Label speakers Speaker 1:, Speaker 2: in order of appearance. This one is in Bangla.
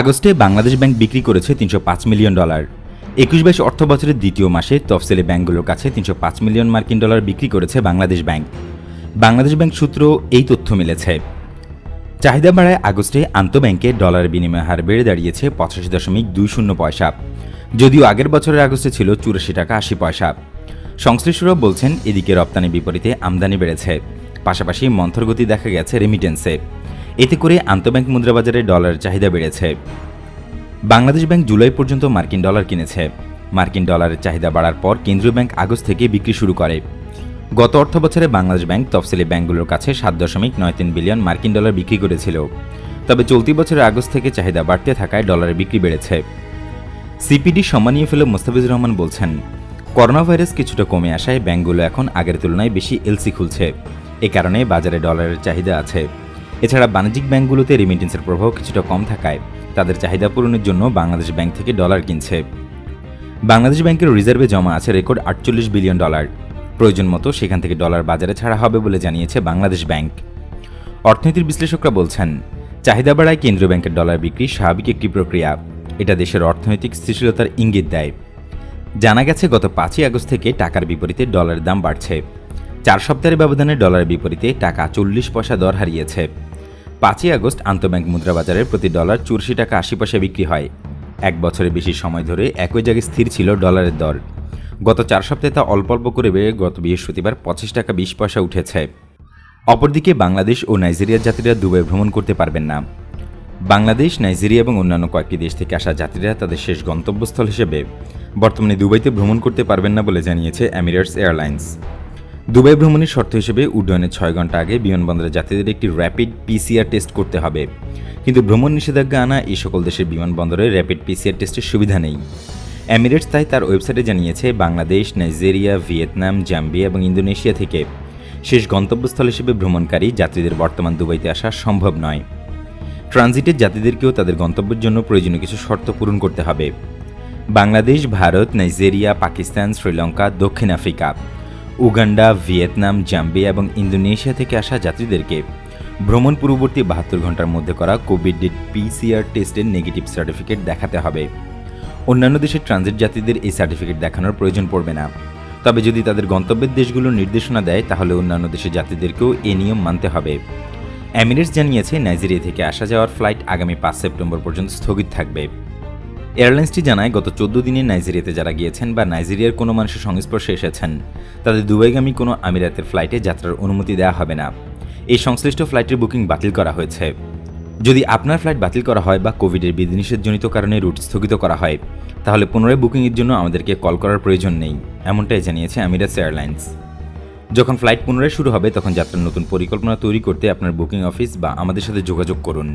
Speaker 1: আগস্টে বাংলাদেশ ব্যাংক বিক্রি করেছে তিনশো পাঁচ মিলিয়ন ডলার। একুশ বাইশ অর্থ বছরের দ্বিতীয় মাসে তফসিলি ব্যাংকগুলোর কাছে তিনশো পাঁচ মিলিয়ন মার্কিন ডলার বিক্রি করেছে বাংলাদেশ ব্যাংক। বাংলাদেশ ব্যাংক সূত্র এই তথ্য মিলেছে। চাহিদা বাড়ায় আগস্টে আন্তঃব্যাংকে ডলার বিনিময় হার বেড়ে দাঁড়িয়েছে পঁচাশি দশমিক দুই শূন্য পয়সা। যদিও আগের বছরের আগস্টে ছিল চুরাশি টাকা আশি পয়সা। সংশ্লিষ্টরা বলছেন, এদিকে রপ্তানি বিপরীতে আমদানি বেড়েছে। পাশাপাশি মন্থর গতি দেখা গেছে রেমিটেন্সে এতে করে আন্তঃব্যাংক মুদ্রাবাজারে ডলারের চাহিদা বেড়েছে। বাংলাদেশ ব্যাংক জুলাই পর্যন্ত মার্কিন ডলার কিনেছে। মার্কিন ডলারের চাহিদা বাড়ার পর কেন্দ্রীয় ব্যাংক আগস্ট থেকে বিক্রি শুরু করে। গত অর্থ বছরে বাংলাদেশ ব্যাংক তফসিলি ব্যাংকগুলোর কাছে সাত দশমিক নয় তিন বিলিয়ন মার্কিন ডলার বিক্রি করেছিল। তবে চলতি বছরের আগস্ট থেকে চাহিদা বাড়তে থাকায় ডলারের বিক্রি বেড়েছে। সিপিডি সম্মানীয় ফেলো মোস্তাফিজুর রহমান বলছেন, করোনা ভাইরাস কিছুটা কমে আসায় ব্যাংকগুলো এখন আগের তুলনায় বেশি এলসি খুলছে। এ কারণে বাজারে ডলারের চাহিদা আছে। এছাড়া বাণিজ্যিক ব্যাংকগুলোতে রেমিটেন্সের প্রভাব কিছুটা কম থাকায় তাদের চাহিদা পূরণের জন্য বাংলাদেশ ব্যাংক থেকে ডলার কিনছে। বাংলাদেশ ব্যাংকের রিজার্ভে জমা আছে রেকর্ড আটচল্লিশ বিলিয়ন ডলার প্রয়োজন মতো সেখান থেকে ডলার বাজারে ছাড়া হবে বলে জানিয়েছে বাংলাদেশ ব্যাংক। অর্থনীতির বিশ্লেষকরা বলছেন, চাহিদা বাড়ায় কেন্দ্রীয় ব্যাংকের ডলার বিক্রি স্বাভাবিক একটি প্রক্রিয়া। এটা দেশের অর্থনৈতিক স্থিতিশীলতার ইঙ্গিত দেয়। জানা গেছে, গত পাঁচই আগস্ট থেকে টাকার বিপরীতে ডলারের দাম বাড়ছে। চার সপ্তাহের ব্যবধানে ডলারের বিপরীতে টাকা চল্লিশ পয়সা দর হারিয়েছে। পাঁচই আগস্ট আন্তঃব্যাংক মুদ্রাবাজারে প্রতি ডলার চুরাশি টাকা আশি পয়সা বিক্রি হয়। এক বছরের বেশি সময় ধরে একই জায়গায় স্থির ছিল ডলারের দর। গত চার সপ্তাহে তা অল্প অল্প করে বেড়ে গত বৃহস্পতিবার পঁচিশ টাকা বিশ পয়সা উঠেছে। অপরদিকে বাংলাদেশ ও নাইজেরিয়ার যাত্রীরা দুবাই ভ্রমণ করতে পারবেন না। বাংলাদেশ, নাইজেরিয়া এবং অন্যান্য কয়েকটি দেশ থেকে আসা যাত্রীরা তাদের শেষ গন্তব্যস্থল হিসেবে বর্তমানে দুবাইতে ভ্রমণ করতে পারবেন না বলে জানিয়েছে এমিরেটস এয়ারলাইন্স। দুবাই ভ্রমণের শর্ত হিসেবে উড্ডয়নের ছয় ঘণ্টা আগে বিমানবন্দরে যাত্রীদের একটি র্যাপিড পিসিআর টেস্ট করতে হবে। কিন্তু ভ্রমণ নিষেধাজ্ঞা আনা এই সকল দেশের বিমানবন্দরে র্যাপিড পিসিআর টেস্টের সুবিধা নেই। এমিরেটস তাই তার ওয়েবসাইটে জানিয়েছে, বাংলাদেশ, নাইজেরিয়া, ভিয়েতনাম, জাম্বিয়া এবং ইন্দোনেশিয়া থেকে শেষ গন্তব্যস্থল হিসেবে ভ্রমণকারী যাত্রীদের বর্তমান দুবাইতে আসা সম্ভব নয়। ট্রানজিটের যাত্রীদেরকেও তাদের গন্তব্যের জন্য প্রয়োজনীয় কিছু শর্ত পূরণ করতে হবে। বাংলাদেশ, ভারত, নাইজেরিয়া, পাকিস্তান, শ্রীলঙ্কা, দক্ষিণ আফ্রিকা। উগান্ডা, ভিয়েতনাম, জাম্বিয়া এবং ইন্দোনেশিয়া থেকে আসা যাত্রীদেরকে ভ্রমণ পূর্ববর্তী বাহাত্তর ঘণ্টার মধ্যে করা কোভিড পিসিআর টেস্টের নেগেটিভ সার্টিফিকেট দেখাতে হবে। অন্যান্য দেশের ট্রানজিট যাত্রীদের এই সার্টিফিকেট দেখানোর প্রয়োজন পড়বে না। তবে যদি তাদের গন্তব্যের দেশগুলো নির্দেশনা দেয়, তাহলে অন্যান্য দেশের যাত্রীদেরকেও এ নিয়ম মানতে হবে। এমিরেটস জানিয়েছে, নাইজেরিয়া থেকে আসা যাওয়ার ফ্লাইট আগামী পাঁচ সেপ্টেম্বর পর্যন্ত স্থগিত থাকবে। এয়ারলাইন্সটি জানায়, গত চোদ্দ দিনে নাইজেরিয়াতে যারা গিয়েছেন বা নাইজেরিয়ার কোনো মানুষের সংস্পর্শে এসেছেন, তাদের দুবাইগামী কোনো আমিরাতের ফ্লাইটে যাত্রার অনুমতি দেওয়া হবে না। এই সংশ্লিষ্ট ফ্লাইটের বুকিং বাতিল করা হয়েছে। যদি আপনার ফ্লাইট বাতিল করা হয় বা কোভিডের বিধিনিষেধজনিত কারণে রুট স্থগিত করা হয়, তাহলে পুনরায় বুকিংয়ের জন্য আমাদেরকে কল করার প্রয়োজন নেই, এমনটাই জানিয়েছে আমিরাটস এয়ারলাইন্স। যখন ফ্লাইট পুনরায় শুরু হবে, তখন যাত্রার নতুন পরিকল্পনা তৈরি করতে আপনার বুকিং অফিস বা আমাদের সাথে যোগাযোগ করুন।